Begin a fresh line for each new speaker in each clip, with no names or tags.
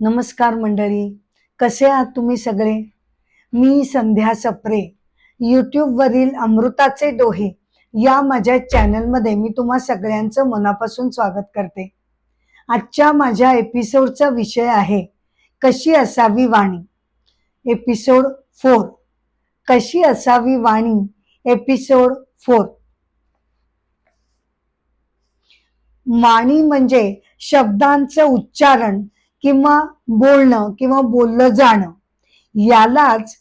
नमस्कार मंडळी कसे आहात तुम्ही सगळे? मी संध्या सप्रे यूट्यूबवरील अमृताचे डोहे या माझ्या चॅनलमध्ये मी तुम्हा सगळ्यांचं मनापासून स्वागत करते. आजच्या माझ्या एपिसोडचा विषय आहे कशी असावी वाणी? एपिसोड फोर कशी असावी वाणी? एपिसोड फोर वाणी म्हणजे शब्दांचं उच्चारण किंवा बोलणं किंवा बोललं जाणं. यालाच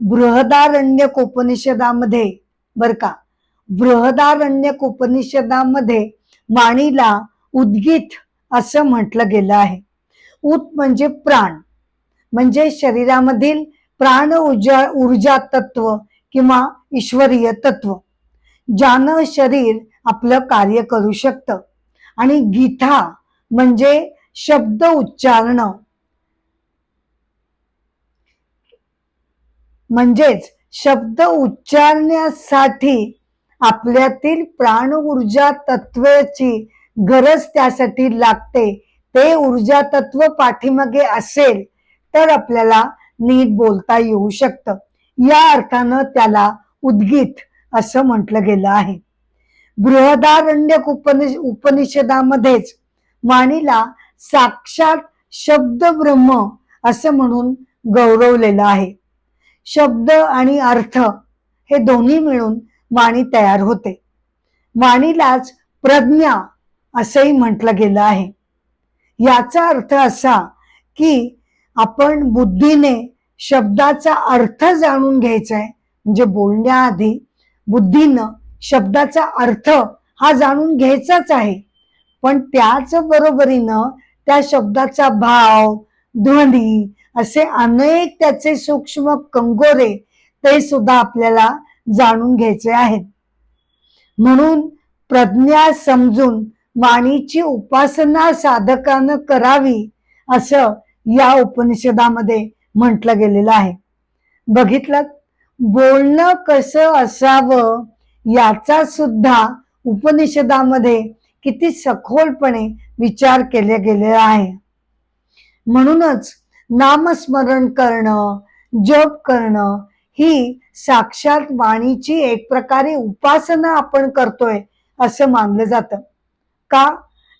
बृहदारण्य उपनिषदामध्ये बर का बृहदारण्य उपनिषदामध्ये वाणीला उद्गीत असं म्हटलं गेलं आहे. उत म्हणजे प्राण म्हणजे शरीरामधील प्राण ऊर्जा ऊर्जा तत्व किंवा ईश्वरीय तत्व ज्यानं शरीर आपलं कार्य करू शकतं. आणि गीता म्हणजे शब्द उच्चारणं. म्हणजेच शब्द उच्चारण्यासाठी आपल्यातील प्राण ऊर्जा तत्वेची गरज त्यासाठी लागते. ते ऊर्जा तत्व पाठीमागे असेल तर आपल्याला नीट बोलता येऊ शकतं. या अर्थानं त्याला उद्गीत असं म्हटलं गेलं आहे. बृहदारण्यक उपनिष उपनिषदामध्येच वाणीला साक्षात शब्द ब्रह्म असं म्हणून गौरवलेलं आहे. शब्द आणि अर्थ हे दोन्ही मिळून वाणी तयार होते. वाणीलाच प्रज्ञा असंही म्हटलं गेलं आहे. याचा अर्थ असा की आपण बुद्धीने शब्दाचा अर्थ जाणून घ्यायचा आहे. म्हणजे बोलण्याआधी बुद्धीनं शब्दाचा अर्थ हा जाणून घ्यायचाच आहे. पण त्याच बरोबरीनं त्या शब्दाचा भाव ध्वनी असे अनेक त्याचे सूक्ष्म कंगोरे ते सुद्धा आपल्याला जाणून घ्यायचे आहेत. म्हणून प्रज्ञा समजून वाणीची उपासना साधकानं करावी असं या उपनिषदामध्ये म्हटलं गेलेलं आहे. बघितलं बोलणं कसं असावं याचा सुद्धा उपनिषदामध्ये किती सखोलपणे विचार केले गेले आहे. म्हणूनच नामस्मरण करणं जप करणं ही साक्षात वाणीची एक प्रकारे उपासना आपण करतोय असं मानलं जातं. का?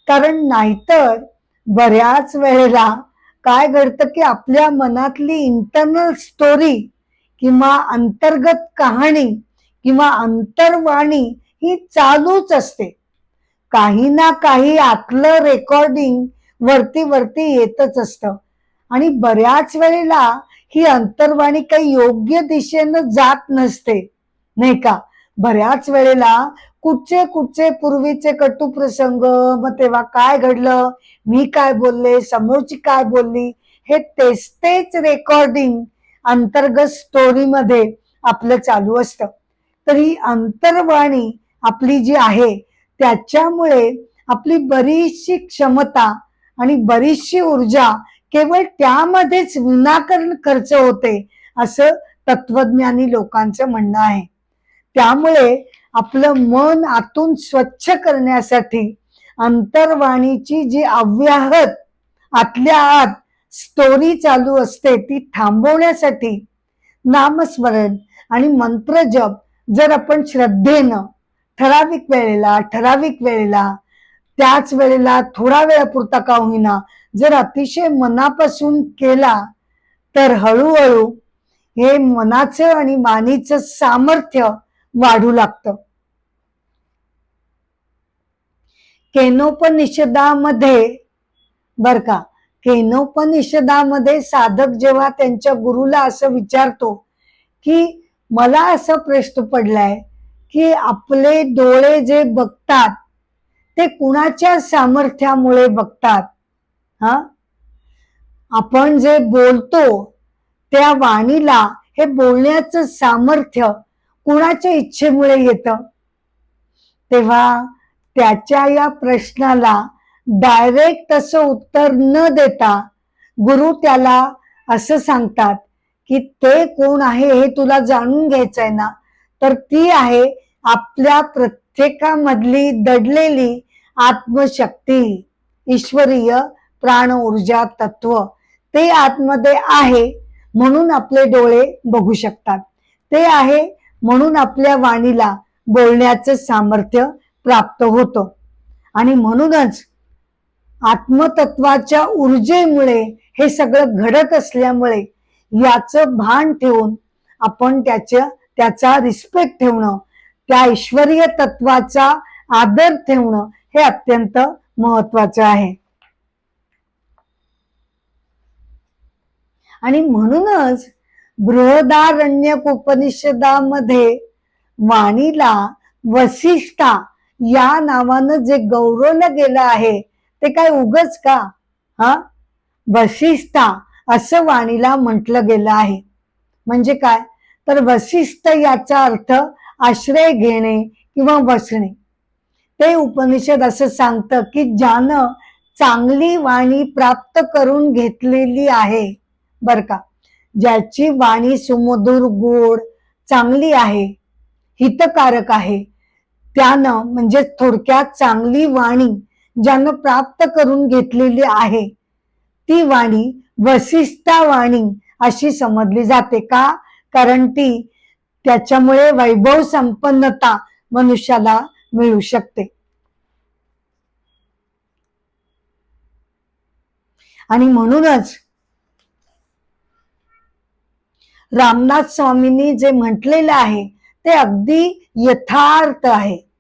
कारण नाहीतर बऱ्याच वेळेला काय घडतं की आपल्या मनातली इंटरनल स्टोरी किंवा अंतर्गत कहाणी किंवा अंतर्वाणी ही चालूच असते. काही ना काही आतलं रेकॉर्डिंग वरती वरती येतच असतं. आणि बऱ्याच वेळेला ही अंतर्वाणी काही योग्य दिशेनं जात नसते नाही का? बऱ्याच वेळेला कुठचे कुठचे पूर्वीचे कटू प्रसंग मग तेव्हा काय घडलं मी काय बोलले समोरची काय बोलली हे तेच तेच रेकॉर्डिंग अंतर्गत स्टोरीमध्ये आपलं चालू असतं. तर ही अंतर्वाणी आपली जी आहे त्याच्यामुळे आपली बरीचशी क्षमता आणि बरीचशी ऊर्जा केवळ त्यामध्येच विनाकारण खर्च होते असं तत्वज्ञानी लोकांचं म्हणणं आहे. त्यामुळे आपलं मन आतून स्वच्छ करण्यासाठी अंतर्वाणीची जी अव्याहत आतल्या आत स्टोरी चालू असते ती थांबवण्यासाठी नामस्मरण आणि मंत्रजप जर आपण श्रद्धेनं ठराविक वेळेला ठराविक वेळेला त्याच वेळेला थोडा वेळापुरता का होईना जर अतिशय मनापासून केला तर हळूहळू हे मनाचं आणि मानीचं सामर्थ्य वाढू लागतं. केनोपनिषदामध्ये बर का केनोपनिषदामध्ये साधक जेव्हा त्यांच्या गुरुला असं विचारतो की मला असं प्रश्न पडलाय की आपले डोळे जे बघतात ते कुणाच्या सामर्थ्यामुळे बघतात? हा? आपण जे बोलतो त्या वाणीला हे बोलण्याचं सामर्थ्य कुणाच्या इच्छेमुळे येतं? तेव्हा त्याच्या या प्रश्नाला डायरेक्ट असं उत्तर न देता गुरु त्याला असं सांगतात की ते कोण आहे हे तुला जाणून घ्यायचं आहे ना? तर ती आहे आपल्या प्रत्येकामधली दडलेली आत्मशक्ती ईश्वरीय प्राण ऊर्जा तत्व ते आतमध्ये आहे म्हणून आपले डोळे बघू शकतात. ते आहे म्हणून आपल्या वाणीला बोलण्याचं सामर्थ्य प्राप्त होतं. आणि म्हणूनच आत्मतत्वाच्या ऊर्जेमुळे हे सगळं घडत असल्यामुळे याचं भान ठेवून आपण त्याच्या त्याचा रिस्पेक्ट ठेवणं त्या ईश्वरीय तत्वाचा आदर ठेवणं हे अत्यंत महत्वाचं आहे. आणि म्हणूनच बृहदारण्यक उपनिषदामध्ये वाणीला वसिष्ठा या नावानं जे गौरवलं गेलं आहे ते काय उगच का? हा? वसिष्ठा असं वाणीला म्हटलं गेलं आहे. म्हणजे काय? तर वसिष्ठ याचा अर्थ आश्रय घेणे किंवा बसणे. ते उपनिषद असं सांगतं की ज्यानं चांगली वाणी प्राप्त करून घेतलेली आहे बर का? ज्याची वाणी सुमधुर गोड चांगली आहे हितकारक आहे त्यानं म्हणजे थोडक्यात चांगली वाणी ज्यानं प्राप्त करून घेतलेली आहे ती वाणी वसिष्ठा वाणी अशी समजली जाते. का? कारण ती त्याच्यामुळे वैभव संपन्नता मनुष्याला मिळू शकते. आणि म्हणूनच रामनाथ स्वामींनी जे म्हटलेलं आहे ते अगदी यथार्थ आहे.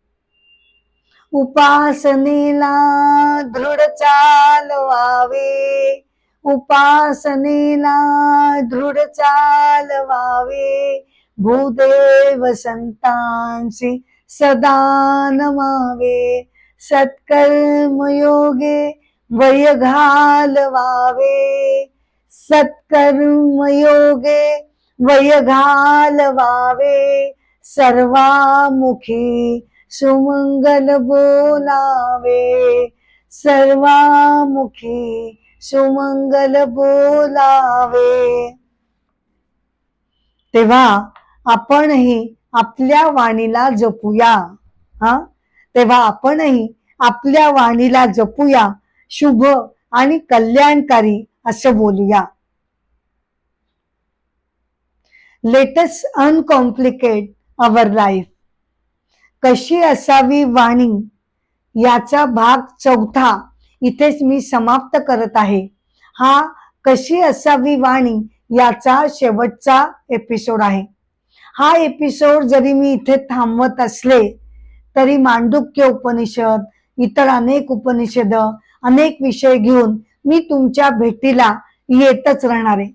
उपासनेला दृढ चालवावे. उपासनेला दृढ चालवावे. भूदेव संतांसी सदा नमावे। सत्कर्मयोगे वय घालवावे सत्कर्मयोगे वय घालवावे सर्वामुखी सुमंगल बोलावे। सर्वामुखी सुमंगल बोलावे। तेव्हा आपणही आपल्या वाणीला जपूया. हा? तेव्हा आपणही आपल्या वाणीला जपूया. शुभ आणि कल्याणकारी असं बोलूया. लेटेस्ट अनकॉम्प्लिकेट अवर लाईफ कशी असावी वाणी? याचा भाग चौथा इथेच मी समाप्त करत आहे. हा कशी असावी वाणी? याचा शेवटचा एपिसोड आहे. हा एपिसोड जरी मी इथे थांबवत असले तरी मांडुक्य उपनिषद इतर अनेक उपनिषद अनेक विषय घेऊन मी तुमच्या भेटीला येतच राहणार आहे.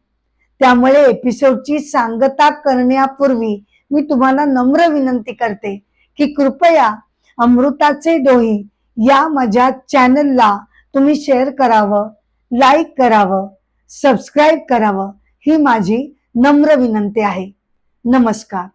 त्यामुळे एपिसोडची सांगता करण्यापूर्वी मी तुम्हाला नम्र विनंती करते की कृपया अमृताचे डोही या माझ्या चॅनलला तुम्ही शेअर करावं लाईक करावं सबस्क्राईब करावं ही माझी नम्र विनंती आहे. नमस्कार.